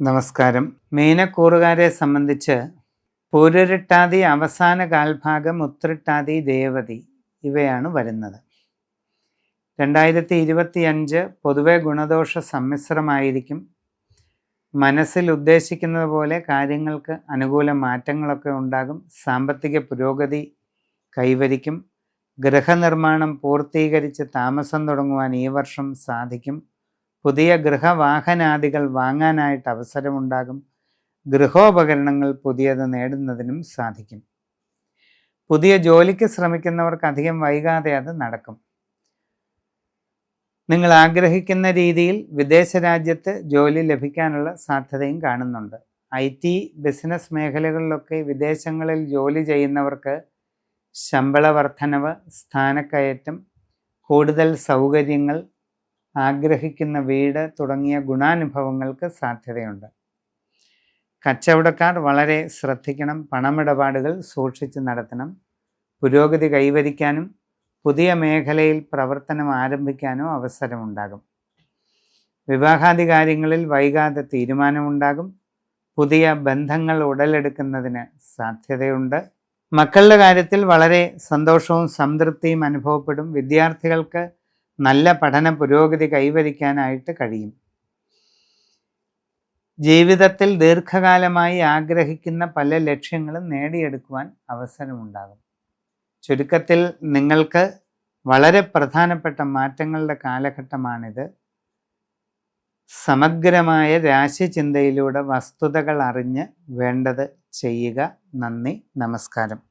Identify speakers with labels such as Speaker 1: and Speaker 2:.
Speaker 1: നമസ്കാരം. മീനക്കൂറുകാരെ സംബന്ധിച്ച് പൂരുരുട്ടാതി അവസാന കാൽഭാഗം ഉത്രിട്ടാതി ദേവതി ഇവയാണ് വരുന്നത്. രണ്ടായിരത്തി ഇരുപത്തി അഞ്ച് പൊതുവെ ഗുണദോഷ സമ്മിശ്രമായിരിക്കും. മനസ്സിൽ ഉദ്ദേശിക്കുന്നത് പോലെ കാര്യങ്ങൾക്ക് അനുകൂല മാറ്റങ്ങളൊക്കെ ഉണ്ടാകും. സാമ്പത്തിക പുരോഗതി കൈവരിക്കും. ഗൃഹനിർമ്മാണം പൂർത്തീകരിച്ച് താമസം തുടങ്ങുവാൻ ഈ വർഷം സാധിക്കും. പുതിയ ഗൃഹവാഹനാദികൾ വാങ്ങാനായിട്ട് അവസരമുണ്ടാകും. ഗൃഹോപകരണങ്ങൾ പുതിയത് നേടുന്നതിനും സാധിക്കും. പുതിയ ജോലിക്ക് ശ്രമിക്കുന്നവർക്ക് അധികം വൈകാതെ അത് നടക്കും. നിങ്ങൾ ആഗ്രഹിക്കുന്ന രീതിയിൽ വിദേശ രാജ്യത്ത് ജോലി ലഭിക്കാനുള്ള സാധ്യതയും കാണുന്നുണ്ട്. ഐ ടി ബിസിനസ് മേഖലകളിലൊക്കെ വിദേശങ്ങളിൽ ജോലി ചെയ്യുന്നവർക്ക് ശമ്പള വർധനവ് സ്ഥാനക്കയറ്റം കൂടുതൽ സൗകര്യങ്ങൾ ആഗ്രഹിക്കുന്ന വീട് തുടങ്ങിയ ഗുണാനുഭവങ്ങൾക്ക് സാധ്യതയുണ്ട്. കച്ചവടക്കാർ വളരെ ശ്രദ്ധിക്കണം പണമിടപാടുകൾ സൂക്ഷിച്ച് നടത്തണം പുരോഗതി കൈവരിക്കാനും പുതിയ മേഖലയിൽ പ്രവർത്തനം ആരംഭിക്കാനോ അവസരമുണ്ടാകും. വിവാഹാദി കാര്യങ്ങളിൽ വൈകാതെ തീരുമാനമുണ്ടാകും പുതിയ ബന്ധങ്ങൾ ഉടലെടുക്കുന്നതിന് സാധ്യതയുണ്ട്. മക്കളുടെ കാര്യത്തിൽ വളരെ സന്തോഷവും സംതൃപ്തിയും അനുഭവപ്പെടും. വിദ്യാർത്ഥികൾക്ക് നല്ല പഠന പുരോഗതി കൈവരിക്കാനായിട്ട് കഴിയും. ജീവിതത്തിൽ ദീർഘകാലമായി ആഗ്രഹിക്കുന്ന പല ലക്ഷ്യങ്ങളും നേടിയെടുക്കുവാൻ അവസരമുണ്ടാകും. ചുരുക്കത്തിൽ നിങ്ങൾക്ക് വളരെ പ്രധാനപ്പെട്ട മാറ്റങ്ങളുടെ കാലഘട്ടമാണിത്. സമഗ്രമായ രാശിചിന്തയിലൂടെ വസ്തുതകൾ അറിഞ്ഞ് വേണ്ടത് ചെയ്യുക. നന്ദി. നമസ്കാരം.